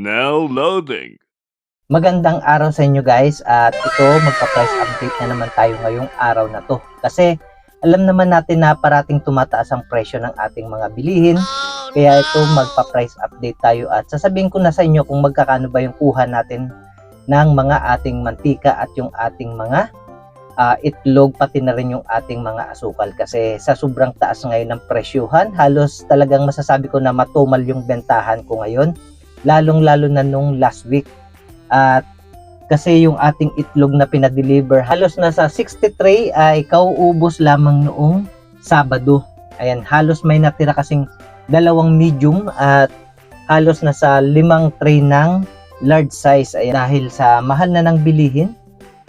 Now loading. Magandang araw sa inyo guys at ito magpa-price update na naman tayo ngayong araw na to. Kasi alam naman natin na parating tumataas ang presyo ng ating mga bilihin. Kaya ito magpa-price update tayo at sasabihin ko na sa inyo kung magkakano ba yung kuha natin ng mga ating mantika at yung ating mga ah, itlog pati na rin yung ating mga asukal kasi sa sobrang taas ngayon ng presyuhan halos talagang masasabi ko na matumal yung bentahan ko ngayon lalong lalo na nung last week at kasi yung ating itlog na pinadeliver halos nasa 63 ay kauubos lamang noong Sabado. Ayan, halos may natira kasing dalawang medium at halos nasa limang tray ng large size. Ayan, dahil sa mahal na ng bilihin,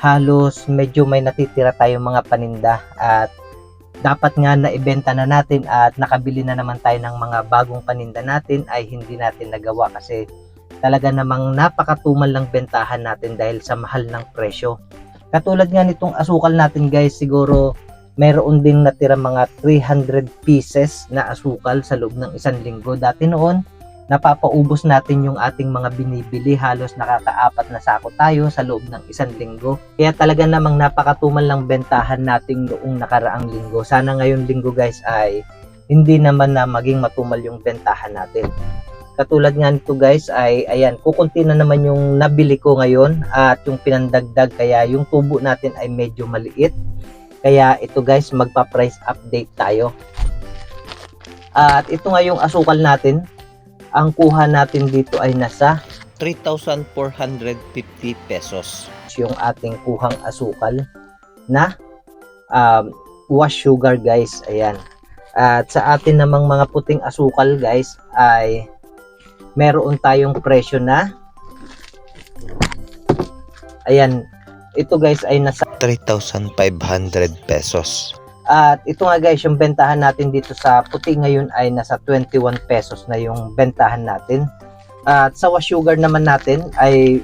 halos medyo may natitira tayong mga paninda at dapat nga na ibenta na natin at nakabili na naman tayo ng mga bagong paninda natin ay hindi natin nagawa kasi talaga namang napakatumal lang bentahan natin dahil sa mahal ng presyo. Katulad nga nitong asukal natin guys, siguro mayroon ding natira mga 300 pieces na asukal sa loob ng isang linggo. Dati noon, napapaubos natin yung ating mga binibili. Halos nakakaapat na sako tayo sa loob ng isang linggo. Kaya talaga namang napakatumal lang bentahan natin noong nakaraang linggo. Sana ngayon linggo guys ay hindi naman na maging matumal yung bentahan natin. Katulad nga nito guys ay ayan, kukunti na naman yung nabili ko ngayon at yung pinandagdag kaya yung tubo natin ay medyo maliit. Kaya ito guys, magpa-price update tayo. At ito nga yung asukal natin. Ang kuha natin dito ay nasa 3,450 pesos. yung ating kuhang asukal na um, wash sugar guys. Ayan. At sa atin namang mga puting asukal guys ay meron tayong presyo na Ayan. Ito guys ay nasa 3,500 pesos. At ito nga guys, yung bentahan natin dito sa puti ngayon ay nasa 21 pesos na yung bentahan natin. At sa wash sugar naman natin ay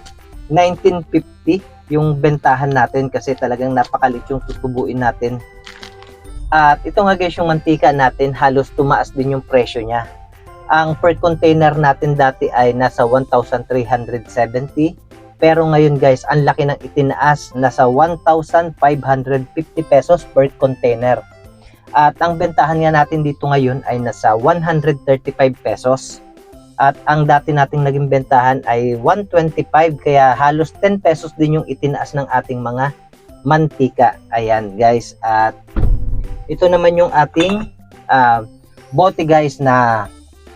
1950 yung bentahan natin kasi talagang napakalit yung tutubuin natin. At ito nga guys, yung mantika natin halos tumaas din yung presyo niya. Ang per container natin dati ay nasa 1,370 pero ngayon guys, ang laki ng itinaas, nasa 1,550 pesos per container. At ang bentahan nga natin dito ngayon ay nasa 135 pesos. At ang dati nating naging bentahan ay 125 kaya halos 10 pesos din yung itinaas ng ating mga mantika. Ayan guys. At ito naman yung ating ah, bote guys na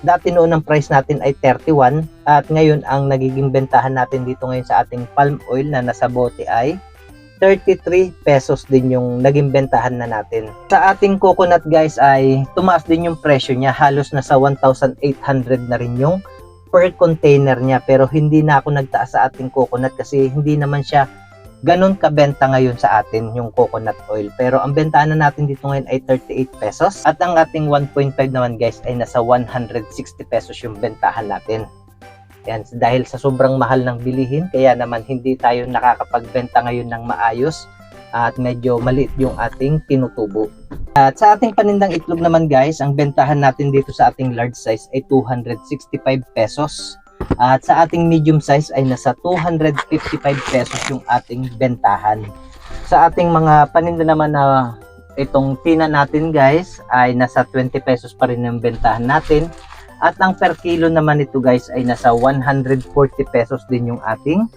dati noon ang price natin ay 31 at ngayon ang nagiging bentahan natin dito ngayon sa ating palm oil na nasa bote ay 33 pesos din yung naging bentahan na natin. Sa ating coconut guys ay tumaas din yung presyo niya. Halos nasa 1,800 na rin yung per container niya. Pero hindi na ako nagtaas sa ating coconut kasi hindi naman siya ganun kabenta ngayon sa atin yung coconut oil. Pero ang bentahan na natin dito ngayon ay 38 pesos. At ang ating 1.5 naman guys ay nasa 160 pesos yung bentahan natin. Yan, dahil sa sobrang mahal ng bilihin, kaya naman hindi tayo nakakapagbenta ngayon ng maayos at medyo maliit yung ating tinutubo. At sa ating panindang itlog naman guys, ang bentahan natin dito sa ating large size ay 265 pesos. At sa ating medium size ay nasa 255 pesos yung ating bentahan. Sa ating mga paninda naman na itong tina natin guys ay nasa 20 pesos pa rin yung bentahan natin. At ang per kilo naman ito guys ay nasa 140 pesos din yung ating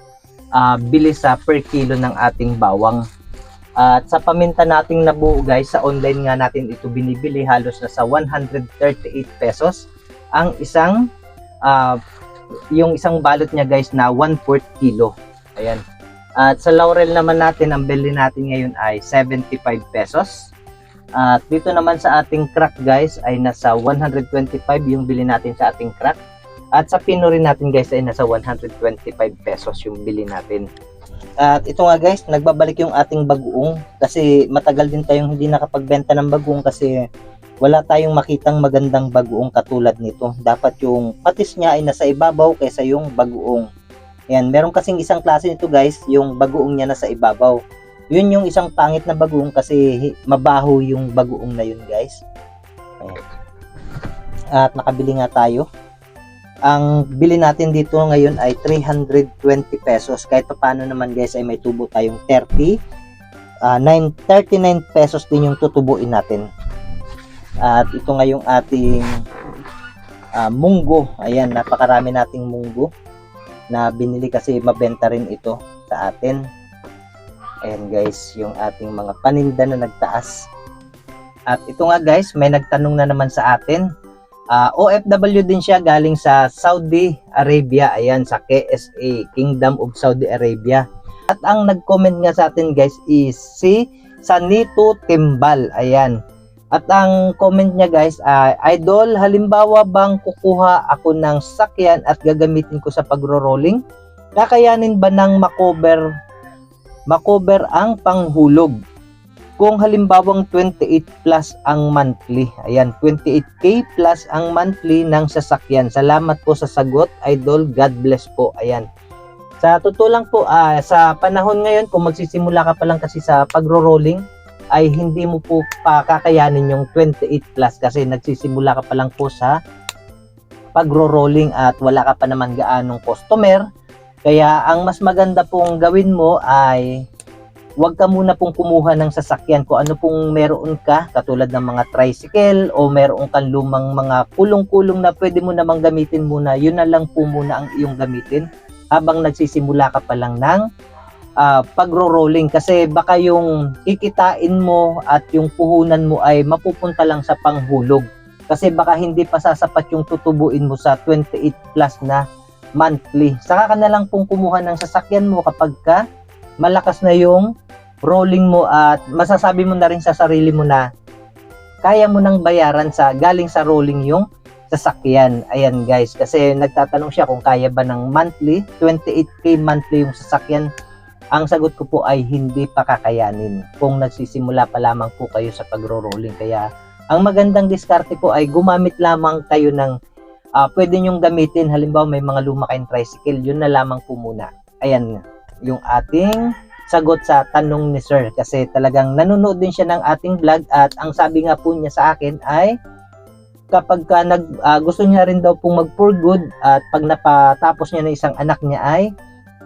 ah, bili sa per kilo ng ating bawang. At sa paminta nating nabuo guys, sa online nga natin ito binibili halos nasa 138 pesos ang isang ah, yung isang balot niya guys na 1 4 kilo. Ayan. At sa laurel naman natin, ang bili natin ngayon ay 75 pesos. At dito naman sa ating crack guys ay nasa 125 yung bili natin sa ating crack. At sa pino rin natin guys ay nasa 125 pesos yung bili natin. At ito nga guys, nagbabalik yung ating bagoong kasi matagal din tayong hindi nakapagbenta ng bagoong kasi wala tayong makitang magandang bagoong katulad nito. Dapat yung patis niya ay nasa ibabaw kaysa yung bagoong. Yan, meron kasing isang klase nito guys, yung bagoong niya nasa ibabaw. Yun yung isang pangit na bagoong kasi mabaho yung bagoong na yun guys. Ayan. At nakabili nga tayo. Ang bili natin dito ngayon ay 320 pesos. Kahit pa paano naman guys ay may tubo tayong 30. Ah, 9, 39 pesos din yung tutubuin natin. At ito nga yung ating ah, munggo. Ayan, napakarami nating munggo na binili kasi mabenta rin ito sa atin. Ayan guys, yung ating mga paninda na nagtaas. At ito nga guys, may nagtanong na naman sa atin. Ah, OFW din siya galing sa Saudi Arabia. Ayan, sa KSA, Kingdom of Saudi Arabia. At ang nag-comment nga sa atin guys is si Sanito Timbal. Ayan. At ang comment niya guys, ay Idol, halimbawa bang kukuha ako ng sakyan at gagamitin ko sa pagro-rolling? Kakayanin ba ng makover, makover ang panghulog? Kung halimbawang 28 plus ang monthly, ayan, 28k plus ang monthly ng sasakyan. Salamat po sa sagot, Idol. God bless po. Ayan. Sa totoo lang po, ah, sa panahon ngayon, kung magsisimula ka pa lang kasi sa pagro-rolling, ay hindi mo po pa kakayanin yung 28 plus kasi nagsisimula ka pa lang po sa pagro-rolling at wala ka pa naman gaanong customer. Kaya ang mas maganda pong gawin mo ay huwag ka muna pong kumuha ng sasakyan kung ano pong meron ka katulad ng mga tricycle o meron kang lumang mga kulong-kulong na pwede mo namang gamitin muna yun na lang po muna ang iyong gamitin habang nagsisimula ka pa lang ng ah, pagro-rolling kasi baka yung kikitain mo at yung puhunan mo ay mapupunta lang sa panghulog kasi baka hindi pa sasapat yung tutubuin mo sa 28 plus na monthly. Saka ka na lang pong kumuha ng sasakyan mo kapag ka malakas na yung rolling mo at masasabi mo na rin sa sarili mo na kaya mo nang bayaran sa galing sa rolling yung sasakyan. Ayan guys, kasi nagtatanong siya kung kaya ba ng monthly, 28k monthly yung sasakyan. Ang sagot ko po ay hindi pa kakayanin kung nagsisimula pa lamang po kayo sa pagro-rolling. Kaya ang magandang diskarte po ay gumamit lamang kayo ng ah, pwede nyong gamitin. Halimbawa may mga luma kayong tricycle, yun na lamang po muna. Ayan, yung ating sagot sa tanong ni Sir kasi talagang nanonood din siya ng ating vlog at ang sabi nga po niya sa akin ay kapag ka nag, ah, gusto niya rin daw pong mag for good at pag napatapos niya ng isang anak niya ay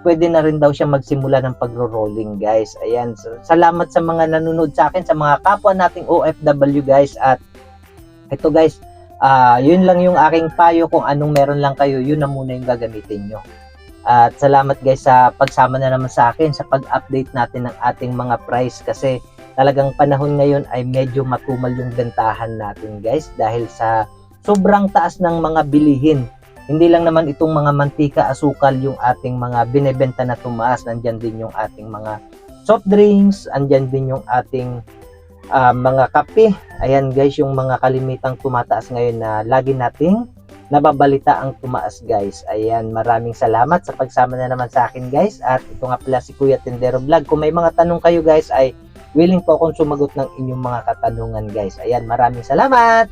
pwede na rin daw siya magsimula ng pagro-rolling guys. Ayan, so, salamat sa mga nanonood sa akin, sa mga kapwa nating OFW guys at ito guys, ah yun lang yung aking payo kung anong meron lang kayo, yun na muna yung gagamitin nyo. At salamat guys sa pagsama na naman sa akin sa pag-update natin ng ating mga price kasi talagang panahon ngayon ay medyo matumal yung bentahan natin guys dahil sa sobrang taas ng mga bilihin. Hindi lang naman itong mga mantika, asukal yung ating mga binebenta na tumaas. Nandyan din yung ating mga soft drinks, andyan din yung ating ah, mga kape. Ayan guys, yung mga kalimitang tumataas ngayon na lagi nating nababalita ang tumaas guys. Ayan, maraming salamat sa pagsama na naman sa akin guys. At ito nga pala si Kuya Tendero Vlog. Kung may mga tanong kayo guys ay willing po akong sumagot ng inyong mga katanungan guys. Ayan, maraming salamat!